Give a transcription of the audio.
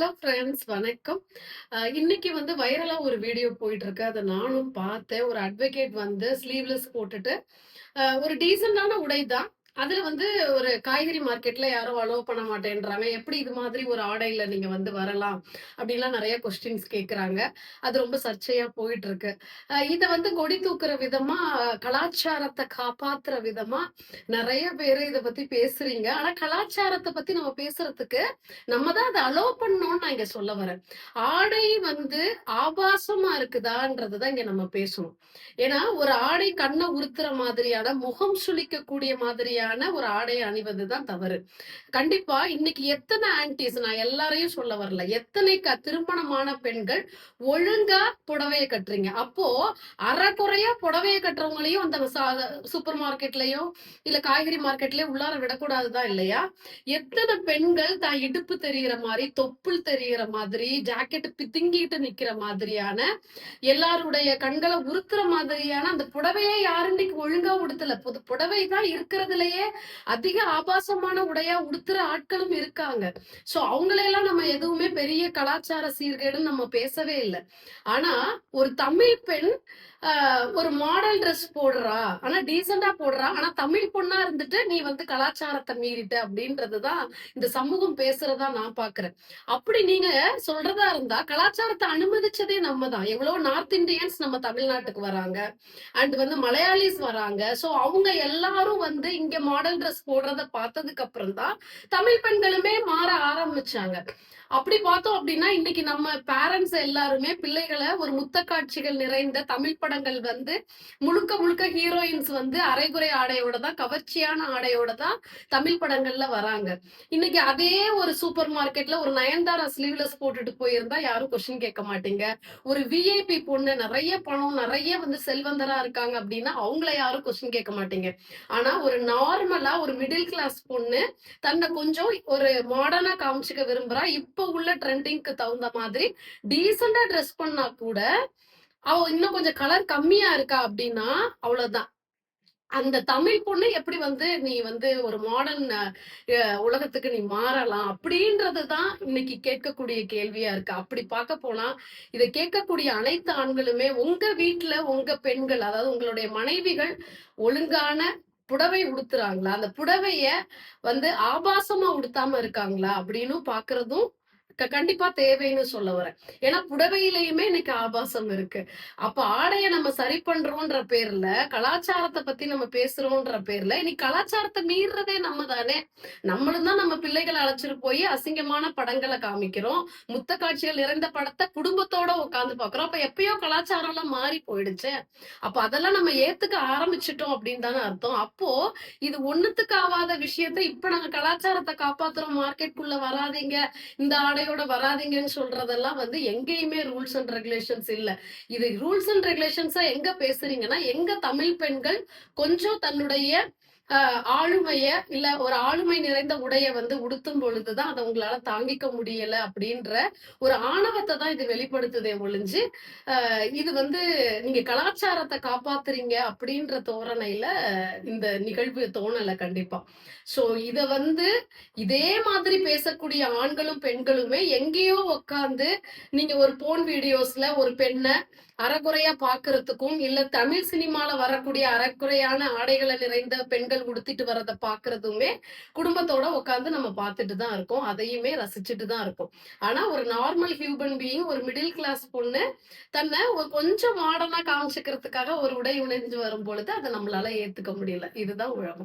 Hello friends வணக்கம். இன்னைக்கு வந்து வைரலாக ஒரு வீடியோ போயிட்டு இருக்கு அதை நானும் பார்த்தேன். ஒரு அட்வொகேட் வந்து ஸ்லீவ்லெஸ் போட்டுட்டு. ஒரு டீசெண்டான உடை தான். அதுல வந்து ஒரு காய்கறி மார்க்கெட்ல யாரும் அலோவ் பண்ண மாட்டேன்றாங்க. எப்படி இது மாதிரி ஒரு ஆடையில நீங்க வந்து வரலாம்? அப்படின்லாம் நிறைய கொஸ்டின்ஸ் கேக்குறாங்க. அது ரொம்ப சர்ச்சையா போயிட்டு இருக்கு அஹ் இத வந்து கொடி தூக்குற விதமா கலாச்சாரத்தை காப்பாத்துற விதமா நிறைய பேர் இதை பத்தி பேசுறீங்க. ஆனா கலாச்சாரத்தை பத்தி நம்ம பேசுறதுக்கு நம்ம தான் அதை அலோவ் பண்ணோம்னு நான் இங்க சொல்ல வரேன். ஆடை வந்து ஆபாசமா இருக்குதான்றதுதான் இங்க நம்ம பேசணும். ஏன்னா ஒரு ஆடை கண்ணை உறுத்துற மாதிரியான முகம் சுளிக்கக்கூடிய மாதிரியான ஒரு ஆடையை அணிவது தான் தவறு. கண்டிப்பா இன்னைக்கு எத்தனை ஆன்டிஸ் நான் எல்லாரையும் சொல்ல வரல. எத்தனை க திருமணமான பெண்கள் ஒழுங்கா புடவையை கட்டுறீங்க. அப்போ அறக்குறையா புடவையை கட்டுறவங்களையும் அந்த சூப்பர் மார்க்கெட்லயோ இல்ல காய்கறி மார்க்கெட்லயோ உள்ளார விடக்கூடாதுதான் இல்லையா? எத்தனை பெண்கள் தான் இடுப்பு தெரியிற மாதிரி தொப்புள் தெரிகிற மாதிரி ஜாக்கெட் பிதுங்கிட்டு நிக்கிற மாதிரியான எல்லாருடைய கண்களை உறுத்துற மாதிரியான அந்த புடவையை யாரு இன்னைக்கு ஒழுங்கா உடுத்தல? புது புடவை தான் உடையே அதிக ஆபாசமான உடையா உடுத்துற ஆட்களும் இருக்காங்க. சோ அவங்களையெல்லாம் நம்ம எதுவுமே பெரிய கலாச்சார சீர்கேடுன்னு நம்ம பேசவே இல்லை. ஆனா ஒரு தமிழ் பெண் ஒரு மாடல் ட்ரெஸ் போடுறா. ஆனா டீசெண்டா போடுறா. ஆனா தமிழ் பொண்ணா இருந்துட்டு நீ வந்து கலாச்சாரத்தை மீறிட்ட அப்படின்றதுதான் இந்த சமூகம் பேசுறதா நான் பாக்குறேன். அப்படி நீங்க சொல்றதா இருந்தா கலாச்சாரத்தை அனுமதிச்சதே நம்ம தான் எவ்வளவு நார்த் இந்தியன்ஸ் நம்ம தமிழ்நாட்டுக்கு வராங்க. அண்ட் வந்து மலையாளிஸ் வராங்க. சோ அவங்க எல்லாரும் வந்து இங்க மாடல் ட்ரெஸ் போடுறத பார்த்ததுக்கு அப்புறம் தான் தமிழ் பெண்களுமே மாற ஆரம்பிச்சாங்க. அப்படி பார்த்தோம் அப்படின்னா இன்னைக்கு நம்ம பேரண்ட்ஸ் எல்லாருமே பிள்ளைகளை ஒரு முத்த காட்சிகள் நிறைந்த தமிழ் படங்கள் வந்து முழுக்க முழுக்க ஹீரோயின்ஸ் வந்து அரைகுறை ஆடையோட தான் கவர்ச்சியான ஆடையோட தான் தமிழ் படங்கள்ல வராங்க. இன்னைக்கு அதே ஒரு சூப்பர் மார்க்கெட்ல ஒரு நயன்தாரா ஸ்லீவ்லெஸ் போட்டுட்டு போயிருந்தா யாரும் கொஸ்டின் கேட்க மாட்டீங்க. ஒரு விஐபி பொண்ணு நிறைய பணம் நிறைய வந்து செல்வந்தரா இருக்காங்க அப்படின்னா அவங்கள யாரும் கொஸ்டின் கேட்க மாட்டீங்க. ஆனா ஒரு நார்மலா ஒரு மிடில் கிளாஸ் பொண்ணு தன்னை கொஞ்சம் ஒரு மாடர்னா காமிச்சுக்க விரும்புறா. இப்ப உள்ள ட்ரெண்டிங்க்கு தகுந்த மாதிரி டீசெண்டா ட்ரெஸ் பண்ணா கூட அவ இன்னும் கொஞ்சம் கலர் கம்மியா இருக்கா அப்படின்னா அவ்வளவுதான். அந்த தமிழ் பொண்ணு எப்படி வந்து நீ வந்து ஒரு மாடர்ன் உலகத்துக்கு நீ மாறலாம் அப்படின்றது தான் இன்னைக்கு கேட்கக்கூடிய கேள்வியா இருக்கு. அப்படி பார்க்க போனா இதை கேட்கக்கூடிய அனைத்து ஆண்களுமே உங்க வீட்டுல உங்க பெண்கள் அதாவது உங்களுடைய மனைவிகள் ஒழுங்கான புடவை உடுத்துறாங்களா? அந்த புடவைய வந்து ஆபாசமா உடுத்தாம இருக்காங்களா? அப்படின்னு பாக்குறதும் கண்டிப்பா தேவைன்னு சொல்ல வரேன். ஏன்னா புடவையிலயுமே இன்னைக்கு ஆபாசம் இருக்கு. அப்ப ஆடைய நம்ம சரி பண்றோம்ன்ற பேர்ல கலாச்சாரத்தை பத்தி நம்ம பேசுறோம்ன்ற பேர்ல இன்னைக்கு கலாச்சாரத்தை மீறதே நம்ம தானே. நம்மளும் தான் நம்ம பிள்ளைகளை அழைச்சிட்டு போய் அசிங்கமான படங்களை காமிக்கிறோம். முத்த காட்சிகள் நிறைந்த படத்தை குடும்பத்தோட உட்காந்து பாக்குறோம் அப்ப எப்பயோ கலாச்சாரம் எல்லாம் மாறி போயிடுச்சு. அப்ப அதெல்லாம் நம்ம ஏத்துக்க ஆரம்பிச்சிட்டோம் அப்படின்னு தானே அர்த்தம். அப்போ இது ஒண்ணுத்துக்கு ஆகாத விஷயத்த இப்ப நாங்க கலாச்சாரத்தை காப்பாத்துறோம். மார்க்கெட்டுக்குள்ள வராதீங்க. இந்த ஆடை கூட வராதீங்கன்னு சொல்றதெல்லாம் வந்து எங்கேயுமே ரூல்ஸ் அண்ட் ரெகுலேஷன்ஸ் இல்ல. இது ரூல்ஸ் அண்ட் ரெகுலேஷன்ஸா எங்க பேசுறீங்கன்னா எங்க தமிழ் பெண்கள் கொஞ்சம் தன்னுடைய ஆளுமைய இல்ல ஒரு ஆளுமை நிறைந்த உடைய வந்து உடுத்தும் பொழுதுதான் அதை உங்களால தாங்கிக்க முடியல அப்படின்ற ஒரு ஆணவத்தை தான் இது வெளிப்படுத்துதே ஒழிஞ்சு இது வந்து நீங்க கலாச்சாரத்தை காப்பாத்துறீங்க அப்படின்ற தோரணையில இந்த நிகழ்வு தோணல கண்டிப்பா. சோ இத வந்து இதே மாதிரி பேசக்கூடிய ஆண்களும் பெண்களுமே எங்கேயோ உக்காந்து நீங்க ஒரு போன் வீடியோஸ்ல ஒரு பெண்ணை அறகுறையா பாக்குறதுக்கும் இல்ல தமிழ் சினிமால வரக்கூடிய அறக்குறையான ஆடைகளை நிறைந்த பெண்கள் உடுத்திட்டு வரதை பாக்குறதுமே குடும்பத்தோட உட்காந்து நம்ம பார்த்துட்டு தான் இருக்கோம். அதையுமே ரசிச்சுட்டு தான் இருக்கோம். ஆனா ஒரு நார்மல் ஹியூமன் பீயிங் ஒரு மிடில் கிளாஸ் பொண்ணு தன்னை கொஞ்சம் மாடர்னா காமிச்சுக்கிறதுக்காக ஒரு உடை உணைஞ்சு வரும் பொழுது அதை நம்மளால ஏத்துக்க முடியல. இதுதான் உழவு